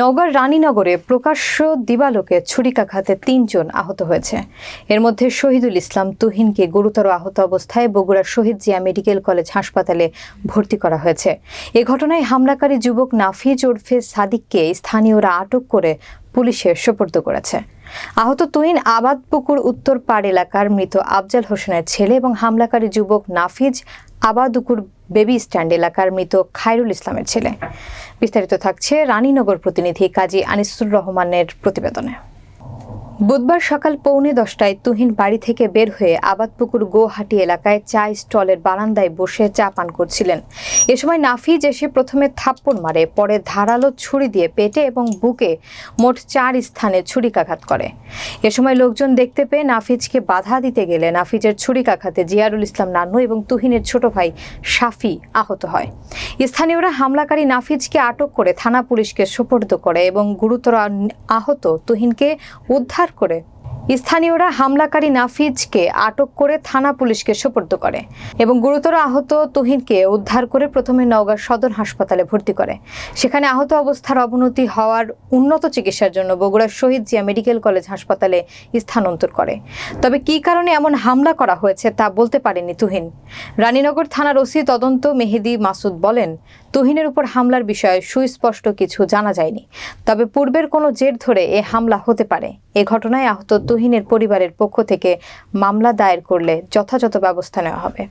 নগর রানীনগরে প্রকাশ্য দিবালোকে ছুরিকাঘাতে তিনজন আহত হয়েছে। এর মধ্যে শহীদুল ইসলাম তুহিনকে গুরুতর আহত অবস্থায় বগুড়ার শহীদ জিয়া মেডিকেল কলেজ হাসপাতালে ভর্তি করা হয়েছে। এ ঘটনায় হামলাকারী যুবক নাফিজ ওরফে সাদিককে স্থানীয়রা আটক করে পুলিশে সোপর্দ করেছে। আহত তুহিন আবাদপুকুর উত্তর পাড় এলাকার মৃত আফজাল হোসেনের ছেলে এবং হামলাকারী যুবক নাফিজ আবাদুকুর বেবি স্ট্যান্ড এলাকার মৃত খায়রুল ইসলামের ছেলে। বিস্তারিত থাকছে রানীনগর প্রতিনিধি কাজী আনিসুর রহমানের প্রতিবেদনে। বুধবার সকাল পৌনে দশটায় তুহিন বাড়ি থেকে বের হয়ে আবাদপুকুর গোহাটি এলাকায় চা স্টলের বারান্দায় বসে চা পান করছিলেন। এ সময় নাফিজ এসে প্রথমে থাপ্পড় মারে, পরে ধারালো ছুরি দিয়ে পেটে এবং বুকে মোট চার স্থানে ছুরিকাঘাত করে। এ সময় লোকজন দেখতে পেয়ে নাফিজকে বাধা দিতে গেলে নাফিজের ছুরিকাঘাতে জিয়ারুল ইসলাম নান্নু এবং তুহিনের ছোট ভাই শাফি আহত হয়। স্থানীয়রা হামলাকারী নাফিজকে আটক করে থানা পুলিশকে সোপর্দ করে এবং গুরুতর আহত তুহিনকে উদ্ধার করে। স্থানীয়রা হামলাকারী নাফিজকে আটক করে থানা পুলিশকে সোপর্দ করে এবং গুরুতর আহত তুহিনকে উদ্ধার করে প্রথমে নওগাঁ সদর হাসপাতালে ভর্তি করে। সেখানে আহত অবস্থার অবনতি হওয়ার উন্নত চিকিৎসার জন্য বগুড়ার শহীদ জিয়া মেডিকেল কলেজ হাসপাতালে স্থানান্তর করে। তবে কি কারণে এমন হামলা করা হয়েছে তা বলতে পারেনি তুহিন। রানীনগর থানার ওসি তদন্ত মেহেদি মাসুদ বলেন, তুহিনের উপর হামলার বিষয়ে সুস্পষ্ট কিছু জানা যায়নি, তবে পূর্বের কোনো জের ধরে এ হামলা হতে পারে। এ ঘটনায় আহত তুহিনের পরিবারের পক্ষ থেকে মামলা দায়ের করলে যথাযথ ব্যবস্থা নেওয়া হবে।